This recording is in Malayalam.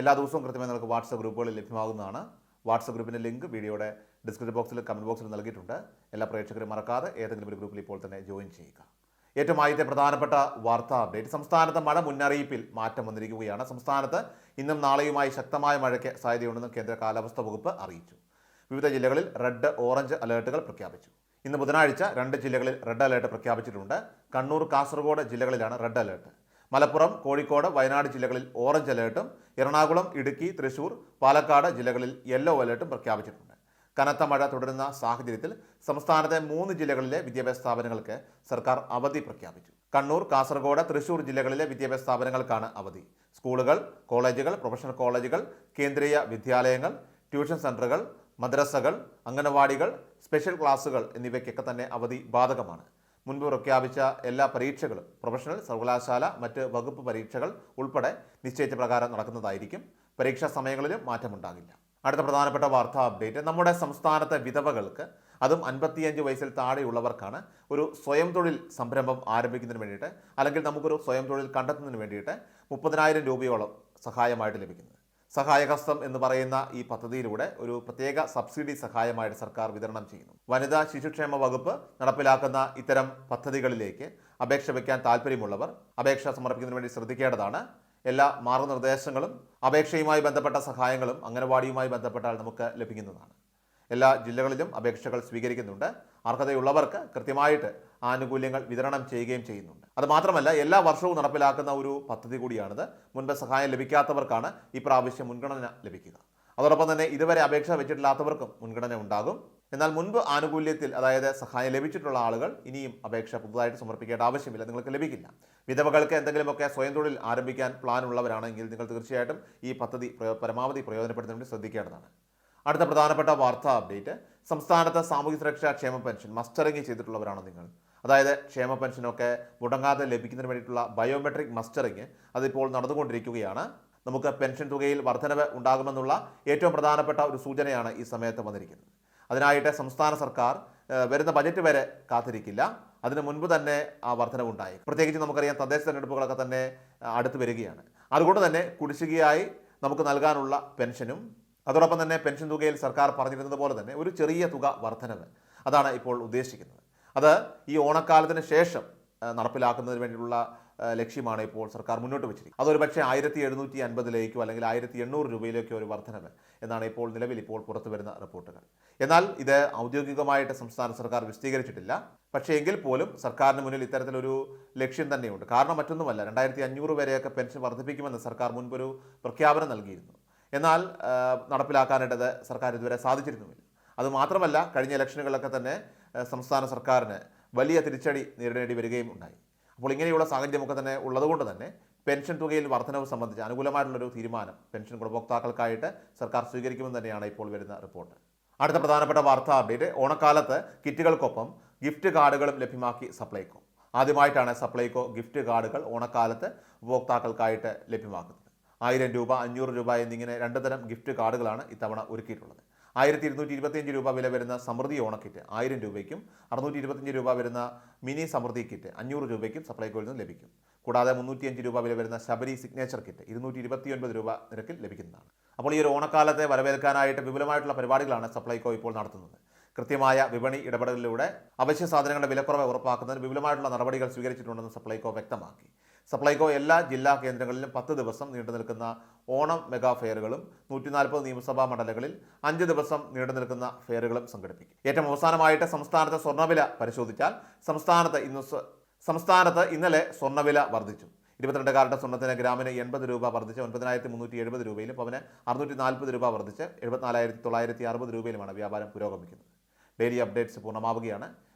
എല്ലാ ദിവസവും കൃത്യമായി നിങ്ങൾക്ക് വാട്സപ്പ് ഗ്രൂപ്പുകളിൽ ലഭ്യമാകുന്നതാണ്. വാട്സപ്പ് ഗ്രൂപ്പിന്റെ ലിങ്ക് വീഡിയോയുടെ ഡിസ്ക്രിപ്ഷൻ ബോക്സിൽ കമന്റ് ബോക്സിൽ നൽകിയിട്ടുണ്ട്. എല്ലാ പ്രേക്ഷകരും മറക്കാതെ ഏതെങ്കിലും ഒരു ഗ്രൂപ്പിൽ ഇപ്പോൾ തന്നെ ജോയിൻ ചെയ്യുക. ഏറ്റവും ആദ്യത്തെ പ്രധാനപ്പെട്ട വാർത്താ അപ്ഡേറ്റ്. സംസ്ഥാനത്ത് മഴ മുന്നറിയിപ്പിൽ മാറ്റം വന്നിരിക്കുകയാണ്. സംസ്ഥാനത്ത് ഇന്നും നാളെയുമായി ശക്തമായ മഴയ്ക്ക് സാധ്യതയുണ്ടെന്ന് കേന്ദ്ര കാലാവസ്ഥാ വകുപ്പ് അറിയിച്ചു. വിവിധ ജില്ലകളിൽ റെഡ് ഓറഞ്ച് അലേർട്ടുകൾ പ്രഖ്യാപിച്ചു. ഇന്ന് ബുധനാഴ്ച രണ്ട് ജില്ലകളിൽ റെഡ് അലേർട്ട് പ്രഖ്യാപിച്ചിട്ടുണ്ട്. കണ്ണൂർ കാസർഗോഡ് ജില്ലകളിലാണ് റെഡ് അലേർട്ട്. മലപ്പുറം കോഴിക്കോട് വയനാട് ജില്ലകളിൽ ഓറഞ്ച് അലേർട്ടും എറണാകുളം ഇടുക്കി തൃശൂർ പാലക്കാട് ജില്ലകളിൽ യെല്ലോ അലേർട്ടും പ്രഖ്യാപിച്ചിട്ടുണ്ട്. കനത്ത മഴ തുടരുന്ന സാഹചര്യത്തിൽ സംസ്ഥാനത്തെ മൂന്ന് ജില്ലകളിലെ വിദ്യാഭ്യാസ സ്ഥാപനങ്ങൾക്ക് സർക്കാർ അവധി പ്രഖ്യാപിച്ചു. കണ്ണൂർ കാസർഗോഡ് തൃശൂർ ജില്ലകളിലെ വിദ്യാഭ്യാസ സ്ഥാപനങ്ങൾക്കാണ് അവധി. സ്കൂളുകൾ കോളേജുകൾ പ്രൊഫഷണൽ കോളേജുകൾ കേന്ദ്രീയ വിദ്യാലയങ്ങൾ ട്യൂഷൻ സെന്ററുകൾ മദ്രസകൾ അംഗനവാടികൾ സ്പെഷ്യൽ ക്ലാസുകൾ എന്നിവയ്ക്കൊക്കെ തന്നെ അവധി ബാധകമാണ്. മുൻപ് പ്രഖ്യാപിച്ച എല്ലാ പരീക്ഷകളും പ്രൊഫഷണൽ സർവകലാശാല മറ്റ് വകുപ്പ് പരീക്ഷകൾ ഉൾപ്പെടെ നിശ്ചയിച്ച പ്രകാരം നടക്കുന്നതായിരിക്കും. പരീക്ഷാ സമയങ്ങളിലും മാറ്റമുണ്ടാകില്ല. അടുത്ത പ്രധാനപ്പെട്ട വാർത്താ അപ്ഡേറ്റ്. നമ്മുടെ സംസ്ഥാനത്തെ വിധവകൾക്ക് അതും അൻപത്തിയഞ്ച് വയസ്സിൽ താഴെയുള്ളവർക്കാണ് ഒരു സ്വയം തൊഴിൽ സംരംഭം ആരംഭിക്കുന്നതിന് വേണ്ടിയിട്ട് അല്ലെങ്കിൽ നമുക്കൊരു സ്വയം തൊഴിൽ കണ്ടെത്തുന്നതിന് വേണ്ടിയിട്ട് മുപ്പതിനായിരം രൂപയോളം സഹായമായിട്ട് ലഭിക്കുന്നത്. സഹായഹസ്തം എന്ന് പറയുന്ന ഈ പദ്ധതിയിലൂടെ ഒരു പ്രത്യേക സബ്സിഡി സഹായമായിട്ട് സർക്കാർ വിതരണം ചെയ്യുന്നു. വനിതാ ശിശുക്ഷേമ വകുപ്പ് നടപ്പിലാക്കുന്ന ഇത്തരം പദ്ധതികളിലേക്ക് അപേക്ഷ വയ്ക്കാൻ താല്പര്യമുള്ളവർ അപേക്ഷ സമർപ്പിക്കുന്നതിന് വേണ്ടി ശ്രദ്ധിക്കേണ്ടതാണ്. എല്ലാ മാർഗനിർദ്ദേശങ്ങളും അപേക്ഷയുമായി ബന്ധപ്പെട്ട സഹായങ്ങളും അംഗനവാടിയുമായി ബന്ധപ്പെട്ടാൽ നമുക്ക് ലഭിക്കുന്നതാണ്. എല്ലാ ജില്ലകളിലും അപേക്ഷകൾ സ്വീകരിക്കുന്നുണ്ട്. അർഹതയുള്ളവർക്ക് കൃത്യമായിട്ട് ആനുകൂല്യങ്ങൾ വിതരണം ചെയ്യുകയും ചെയ്യുന്നുണ്ട്. അത് മാത്രമല്ല എല്ലാ വർഷവും നടപ്പിലാക്കുന്ന ഒരു പദ്ധതി കൂടിയാണിത്. മുൻപ് സഹായം ലഭിക്കാത്തവർക്കാണ് ഈ പ്രാവശ്യം മുൻഗണന ലഭിക്കുക. അതോടൊപ്പം തന്നെ ഇതുവരെ അപേക്ഷ വെച്ചിട്ടില്ലാത്തവർക്കും മുൻഗണന ഉണ്ടാകും. എന്നാൽ മുൻപ് ആനുകൂല്യത്തിൽ അതായത് സഹായം ലഭിച്ചിട്ടുള്ള ആളുകൾ ഇനിയും അപേക്ഷ പുതുതായിട്ട് സമർപ്പിക്കേണ്ട ആവശ്യമില്ല. നിങ്ങൾക്ക് ലഭിക്കില്ല. വിധവകൾക്ക് എന്തെങ്കിലുമൊക്കെ സ്വയം തൊഴിൽ ആരംഭിക്കാൻ പ്ലാൻ ഉള്ളവരാണെങ്കിൽ നിങ്ങൾ തീർച്ചയായിട്ടും ഈ പദ്ധതി പരമാവധി പ്രയോജനപ്പെടുത്തുന്നതിന് ശ്രദ്ധിക്കേണ്ടതാണ്. അടുത്ത പ്രധാനപ്പെട്ട വാർത്താ അപ്ഡേറ്റ്. സംസ്ഥാനത്ത് സാമൂഹ്യ സുരക്ഷാ ക്ഷേമ പെൻഷൻ മസ്റ്ററിംഗ് ചെയ്തിട്ടുള്ളവരാണോ നിങ്ങൾ. അതായത് ക്ഷേമ പെൻഷനൊക്കെ മുടങ്ങാതെ ലഭിക്കുന്നതിന് വേണ്ടിയിട്ടുള്ള ബയോമെട്രിക് മസ്റ്ററിംഗ് അതിപ്പോൾ നടന്നുകൊണ്ടിരിക്കുകയാണ്. നമുക്ക് പെൻഷൻ തുകയിൽ വർധനവ് ഉണ്ടാകുമെന്നുള്ള ഏറ്റവും പ്രധാനപ്പെട്ട ഒരു സൂചനയാണ് ഈ സമയത്ത് വന്നിരിക്കുന്നത്. അതിനായിട്ട് സംസ്ഥാന സർക്കാർ വരുന്ന ബജറ്റ് വരെ കാത്തിരിക്കില്ല. അതിന് മുൻപ് തന്നെ ആ വർധനവുണ്ടായി പ്രത്യേകിച്ച് നമുക്കറിയാം തദ്ദേശ തെരഞ്ഞെടുപ്പുകളൊക്കെ തന്നെ അടുത്ത് വരികയാണ്. അതുകൊണ്ട് തന്നെ കുടിശ്ശികയായി നമുക്ക് നൽകാനുള്ള പെൻഷനും അതോടൊപ്പം തന്നെ പെൻഷൻ തുകയിൽ സർക്കാർ പറഞ്ഞിരുന്നത് പോലെ തന്നെ ഒരു ചെറിയ തുക വർധനവ് അതാണ് ഇപ്പോൾ ഉദ്ദേശിക്കുന്നത്. അത് ഈ ഓണക്കാലത്തിന് ശേഷം നടപ്പിലാക്കുന്നതിന് വേണ്ടിയിട്ടുള്ള ലക്ഷ്യമാണ് ഇപ്പോൾ സർക്കാർ മുന്നോട്ട് വെച്ചിരിക്കുന്നത്. അതൊരു പക്ഷേ ആയിരത്തി എഴുന്നൂറ്റി അൻപതിലേക്കോ അല്ലെങ്കിൽ ആയിരത്തി എണ്ണൂറ് രൂപയിലേക്കോ ഒരു വർധനവ് എന്നാണ് ഇപ്പോൾ നിലവിൽ ഇപ്പോൾ പുറത്തു വരുന്ന റിപ്പോർട്ടുകൾ. എന്നാൽ ഇത് ഔദ്യോഗികമായിട്ട് സംസ്ഥാന സർക്കാർ വിശദീകരിച്ചിട്ടില്ല. പക്ഷേ എങ്കിൽ പോലും സർക്കാരിന് മുന്നിൽ ഇത്തരത്തിലൊരു ലക്ഷ്യം തന്നെയുണ്ട്. കാരണം മറ്റൊന്നുമല്ല രണ്ടായിരത്തി അഞ്ഞൂറ് വരെയൊക്കെ പെൻഷൻ വർദ്ധിപ്പിക്കുമെന്ന് സർക്കാർ മുൻപൊരു പ്രഖ്യാപനം നൽകിയിരുന്നു. എന്നാൽ നടപ്പിലാക്കാനായിട്ടത് സർക്കാർ ഇതുവരെ സാധിച്ചിരുന്നുമില്ല. അതുമാത്രമല്ല കഴിഞ്ഞ ഇലക്ഷനുകളിലൊക്കെ തന്നെ സംസ്ഥാന സർക്കാരിന് വലിയ തിരിച്ചടി നേരിടേണ്ടി വരികയും ഉണ്ടായി. അപ്പോൾ ഇങ്ങനെയുള്ള സാഹചര്യമൊക്കെ തന്നെ ഉള്ളതുകൊണ്ട് തന്നെ പെൻഷൻ തുകയിൽ വർധനവ് സംബന്ധിച്ച് അനുകൂലമായിട്ടുള്ളൊരു തീരുമാനം പെൻഷൻ ഗുണഭോക്താക്കൾക്കായിട്ട് സർക്കാർ സ്വീകരിക്കുമെന്ന് തന്നെയാണ് ഇപ്പോൾ വരുന്ന റിപ്പോർട്ട്. അടുത്ത പ്രധാനപ്പെട്ട വാർത്താ അപ്ഡേറ്റ് ഓണക്കാലത്ത് കിറ്റുകൾക്കൊപ്പം ഗിഫ്റ്റ് കാർഡുകളും ലഭ്യമാക്കി സപ്ലൈകോ. ആദ്യമായിട്ടാണ് സപ്ലൈകോ ഗിഫ്റ്റ് കാർഡുകൾ ഓണക്കാലത്ത് ഉപഭോക്താക്കൾക്കായിട്ട് ലഭ്യമാക്കുന്നത്. ആയിരം രൂപ അഞ്ഞൂറ് രൂപ എന്നിങ്ങനെ രണ്ട് തരം ഗിഫ്റ്റ് കാർഡുകളാണ് ഇത്തവണ ഒരുക്കിയിട്ടുള്ളത്. ആയിരത്തി ഇരുന്നൂറ്റി ഇരുപത്തിയഞ്ച് രൂപ വില വരുന്ന സമൃദ്ധി ഓണക്കിറ്റ് ആയിരം രൂപയ്ക്കും അറുന്നൂറ്റി ഇരുപത്തിയഞ്ച് രൂപ വരുന്ന മിനി സമൃദ്ധി കിറ്റ് അഞ്ഞൂറ് രൂപയ്ക്കും സപ്ലൈകോയിൽ നിന്ന് ലഭിക്കും. കൂടാതെ മുന്നൂറ്റിയഞ്ച് രൂപ വില വരുന്ന ശബരി സിഗ്നേച്ചർ കിറ്റ് ഇരുന്നൂറ്റി ഇരുപത്തിയൊൻപത് രൂപ നിരക്കിൽ ലഭിക്കുന്നതാണ്. അപ്പോൾ ഈ ഒരു ഓണക്കാലത്തെ വരവേൽക്കാനായിട്ട് വിപുലമായിട്ടുള്ള പരിപാടികളാണ് സപ്ലൈകോ ഇപ്പോൾ നടത്തുന്നത്. കൃത്യമായ വിപണി ഇടപെടലിലൂടെ അവശ്യ സാധനങ്ങളുടെ വിലക്കുറവ് ഉറപ്പാക്കുന്നതിന് വിപുലമായിട്ടുള്ള നടപടികൾ സ്വീകരിച്ചിട്ടുണ്ടെന്ന് സപ്ലൈകോ വ്യക്തമാക്കി. സപ്ലൈകോ എല്ലാ ജില്ലാ കേന്ദ്രങ്ങളിലും പത്ത് ദിവസം നീണ്ടു നിൽക്കുന്ന ഓണം മെഗാ ഫെയറുകളും നൂറ്റി നാൽപ്പത് നിയമസഭാ മണ്ഡലങ്ങളിൽ അഞ്ച് ദിവസം നീണ്ടു നിൽക്കുന്ന ഫെയറുകളും സംഘടിപ്പിക്കും. ഏറ്റവും അവസാനമായിട്ട് സംസ്ഥാനത്തെ സ്വർണവില പരിശോധിച്ചാൽ സംസ്ഥാനത്ത് ഇന്ന് സംസ്ഥാനത്ത് ഇന്നലെ സ്വർണവില വർദ്ധിച്ചു. ഇരുപത്തിരണ്ട് കാരറ്റ് സ്വർണത്തിന് ഗ്രാമിന് എൺപത് രൂപ വർദ്ധിച്ച് ഒൻപതിനായിരത്തി മുന്നൂറ്റി എഴുപത് രൂപയിലും പവന് അറുന്നൂറ്റി നാൽപ്പത് രൂപ വർദ്ധിച്ച് എഴുപത്തിനാലായിരത്തി തൊള്ളായിരത്തി അറുപത് രൂപയിലുമാണ് വ്യാപാരം പുരോഗമിക്കുന്നത്. Daily updates പൂർണമാവുകയാണ്.